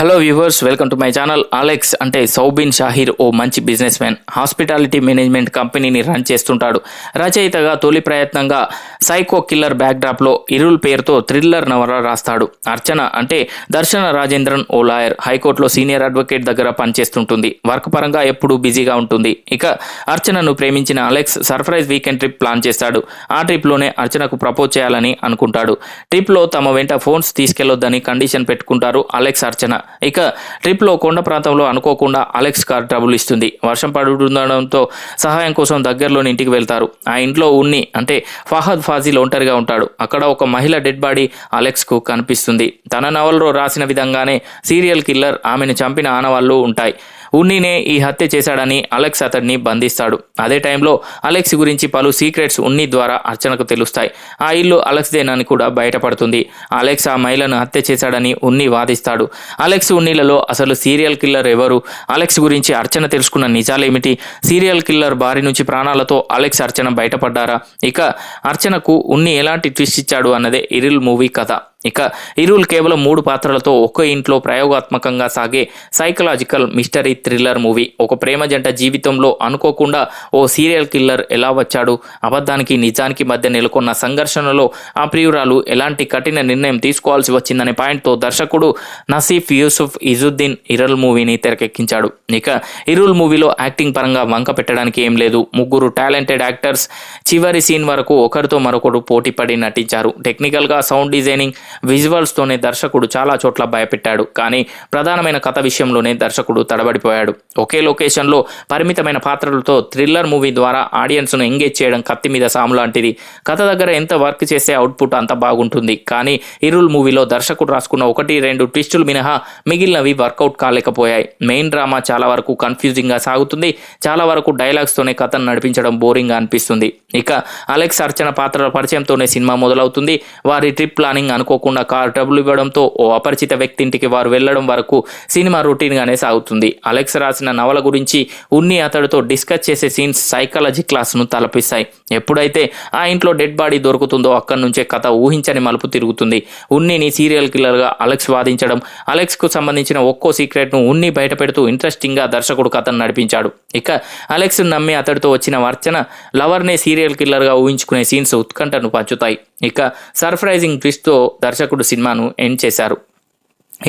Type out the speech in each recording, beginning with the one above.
Hello viewers welcome to my channel Alex అంటే సౌబిన్ షాహిర్ ఓ మంచి బిజినెస్ మ్యాన్ హాస్పిటాలిటీ మేనేజ్మెంట్ కంపెనీని రన్ చేస్తుంటాడు. రచయితగా తొలి ప్రయత్నంగా సైకో కిల్లర్ బ్యాక్డ్రాప్లో ఇరుల్ పేరుతో థ్రిల్లర్ నవల రాస్తాడు. అర్చన అంటే దర్శన రాజేంద్రన్ ఓ లాయర్. హైకోర్టులో సీనియర్ అడ్వకేట్ దగ్గర పనిచేస్తుంటుంది. వర్క్ పరంగా ఎప్పుడూ బిజీగా ఉంటుంది. ఇక అర్చనను ప్రేమించిన Alex surprise weekend trip plan చేస్తాడు. ఆ ట్రిప్లోనే అర్చనకు ప్రపోజ్ చేయాలని అనుకుంటాడు. ట్రిప్లో తమ వెంట ఫోన్స్ తీసుకెళ్ళొద్దని కండిషన్ పెట్టుకుంటారు అలెక్స్ అర్చన. ఇక ట్రిప్లో కొండ ప్రాంతంలో అనుకోకుండా అలెక్స్ కార్ ట్రబుల్ ఇస్తుంది. వర్షం పడుతుండడంతో సహాయం కోసం దగ్గరలోని ఇంటికి వెళ్తారు. ఆ ఇంట్లో ఉన్ని అంటే ఫహద్ ఫాజిల్ ఒంటరిగా ఉంటాడు. అక్కడ ఒక మహిళ డెడ్ బాడీ అలెక్స్కు కనిపిస్తుంది. తన నవల్లో రాసిన విధంగానే సీరియల్ కిల్లర్ ఆమెను చంపిన ఆనవాళ్ళు ఉంటాయి. ఉన్నీనే ఈ హత్య చేశాడని అలెక్స్ అతడిని బంధిస్తాడు. అదే టైంలో అలెక్స్ గురించి పలు సీక్రెట్స్ ఉన్ని ద్వారా అర్చనకు తెలుస్తాయి. ఆ ఇల్లు అలెక్స్దేనని కూడా బయటపడుతుంది. అలెక్స్ ఆ మహిళను హత్య చేశాడని ఉన్ని వాదిస్తాడు. అలెక్స్ ఉన్నీలలో అసలు సీరియల్ కిల్లర్ ఎవరు? అలెక్స్ గురించి అర్చన తెలుసుకున్న నిజాలేమిటి? సీరియల్ కిల్లర్ బారి నుంచి ప్రాణాలతో అలెక్స్ అర్చన బయటపడ్డారా? ఇక అర్చనకు ఉన్ని ఎలాంటి ట్విస్ట్ ఇచ్చాడు అన్నదే ఇరిల్ మూవీ కథ. ఇక ఇరువులు కేవలం మూడు పాత్రలతో ఒకే ఇంట్లో ప్రయోగాత్మకంగా సాగే సైకలాజికల్ మిస్టరీ థ్రిల్లర్ మూవీ. ఒక ప్రేమ జంట జీవితంలో అనుకోకుండా ఓ సీరియల్ కిల్లర్ ఎలా వచ్చాడు? అబద్ధానికి నిజానికి మధ్య నెలకొన్న సంఘర్షణలో ఆ ప్రియురాలు ఎలాంటి కఠిన నిర్ణయం తీసుకోవాల్సి వచ్చిందనే పాయింట్తో దర్శకుడు నసీఫ్ యూసుఫ్ ఇజుద్దీన్ ఇరల్ మూవీని తెరకెక్కించాడు. ఇక ఇరుల్ మూవీలో యాక్టింగ్ పరంగా వంక పెట్టడానికి ఏం లేదు. ముగ్గురు టాలెంటెడ్ యాక్టర్స్ చివరి సీన్ వరకు ఒకరితో మరొకరు పోటీ పడి నటించారు. టెక్నికల్గా సౌండ్ డిజైనింగ్ విజువల్స్తోనే దర్శకుడు చాలా చోట్ల భయపెట్టాడు. కానీ ప్రధానమైన కథ విషయంలోనే దర్శకుడు తడబడిపోయాడు. ఒకే లొకేషన్లో పరిమితమైన పాత్రలతో థ్రిల్లర్ మూవీ ద్వారా ఆడియన్స్ను ఎంగేజ్ చేయడం కత్తి మీద సాము లాంటిది. కథ దగ్గర ఎంత వర్క్ చేస్తే అవుట్పుట్ అంత బాగుంటుంది. కానీ ఇరుల్ మూవీలో దర్శకుడు రాసుకున్న ఒకటి రెండు ట్విస్టులు మినహా మిగిలినవి వర్కౌట్ కాలేకపోయాయి. మెయిన్ డ్రామా చాలా వరకు కన్ఫ్యూజింగ్గా సాగుతుంది. చాలా వరకు డైలాగ్స్తోనే కథను నడిపించడం బోరింగ్గా అనిపిస్తుంది. ఇక అలెక్స్ అర్చన పాత్రల పరిచయంతోనే సినిమా మొదలవుతుంది. వారి ట్రిప్ ప్లానింగ్ అనుకో అనుకోకుండా కార్ ట్రబుల్ ఇవ్వడంతో ఓ అపరిచిత వ్యక్తి ఇంటికి వారు వెళ్ళడం వరకు సినిమా రొటీన్గానే సాగుతుంది. అలెక్స్ రాసిన నవల గురించి ఉన్ని అతడితో డిస్కస్ చేసే సీన్స్ సైకాలజీ క్లాస్ను తలపిస్తాయి. ఎప్పుడైతే ఆ ఇంట్లో డెడ్ బాడీ దొరుకుతుందో అక్కడి నుంచే కథ ఊహించని మలుపు తిరుగుతుంది. ఉన్నిని సీరియల్ కిల్లర్గా అలెక్స్ వాదించడం అలెక్స్కు సంబంధించిన ఒక్కో సీక్రెట్ను ఉన్ని బయటపెడుతూ ఇంట్రెస్టింగ్గా దర్శకుడు కథను నడిపించాడు. ఇక అలెక్స్ నమ్మి అతడితో వచ్చిన వర్చన లవర్నే సీరియల్ కిల్లర్గా ఊహించుకునే సీన్స్ ఉత్కంఠను పంచుతాయి. ఇక సర్ప్రైజింగ్ ట్విస్ట్తో దర్శకుడు సినిమాను ఎండ్ చేశారు.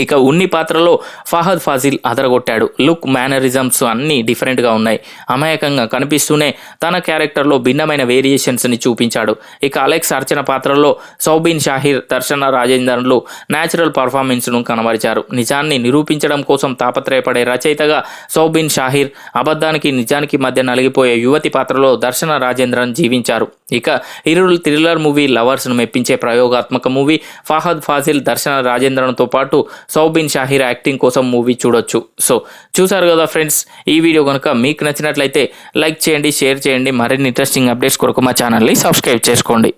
ఇక ఉన్ని పాత్రలో ఫహద్ ఫాజిల్ అదరగొట్టాడు. లుక్ మేనరిజమ్స్ అన్నీ డిఫరెంట్గా ఉన్నాయి. అమాయకంగా కనిపిస్తూనే తన క్యారెక్టర్లో భిన్నమైన వేరియేషన్స్ని చూపించాడు. ఇక అలెక్స్ అర్చన పాత్రలో సౌబిన్ షాహిర్ దర్శన రాజేందర్లు న్యాచురల్ పర్ఫార్మెన్స్ను కనబరిచారు. నిజాన్ని నిరూపించడం కోసం తాపత్రయపడే రచయితగా సౌబిన్ షాహిర్ అబద్ధానికి నిజానికి మధ్య నలిగిపోయే యువతి పాత్రలో దర్శన రాజేంద్రన్ జీవించారు. ఇక ఇరుల్ థ్రిల్లర్ మూవీ లవర్స్ను మెప్పించే ప్రయోగాత్మక మూవీ ఫహద్ ఫాజిల్ దర్శన రాజేంద్రన్తో పాటు సౌబిన్ షాహిర్ యాక్టింగ్ కోసం మూవీ చూడొచ్చు. సో చూసారు కదా ఫ్రెండ్స్ ఈ వీడియో కనుక మీకు నచ్చినట్లయితే లైక్ చేయండి షేర్ చేయండి మరిన్ని ఇంట్రెస్టింగ్ అప్డేట్స్ కొరకు మా ఛానల్ని సబ్స్క్రైబ్ చేసుకోండి.